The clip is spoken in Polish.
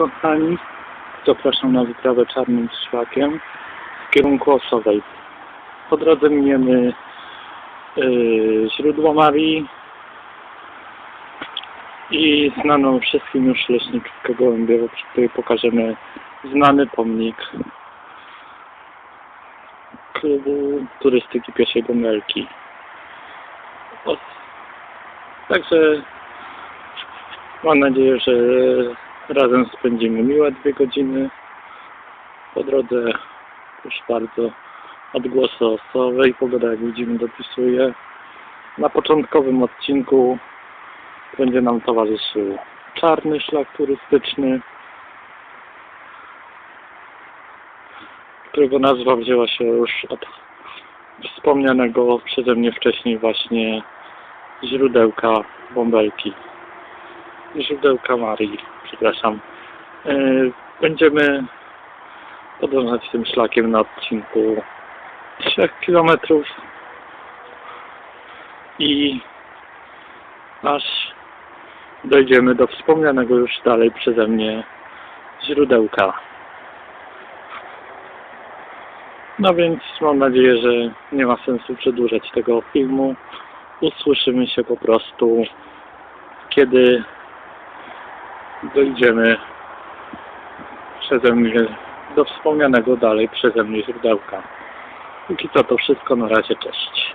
kochani. Zapraszam na wyprawę czarnym szlakiem w kierunku Osowej. Po drodze miniemy yy, źródło Marii i znaną wszystkim już leśniczówkę Gołębiewo, przy której pokażemy znany pomnik klubu turystyki piesiej Bąbelki. O, Także mam nadzieję, że razem spędzimy miłe dwie godziny. Po drodze już bardzo odgłosy osowe i pogoda jak widzimy dopisuje. Na początkowym odcinku będzie nam towarzyszył czarny szlak turystyczny, którego nazwa wzięła się już od wspomnianego przeze mnie wcześniej właśnie źródełka bąbelki. Źródełka Marii, przepraszam. E, Będziemy podążać tym szlakiem na odcinku 3 km i aż dojdziemy do wspomnianego już dalej przeze mnie źródełka. No więc mam nadzieję, że nie ma sensu przedłużać tego filmu. Usłyszymy się po prostu, kiedy dojdziemy przeze mnie do wspomnianego dalej przeze mnie źródełka. Póki co to wszystko, na razie cześć.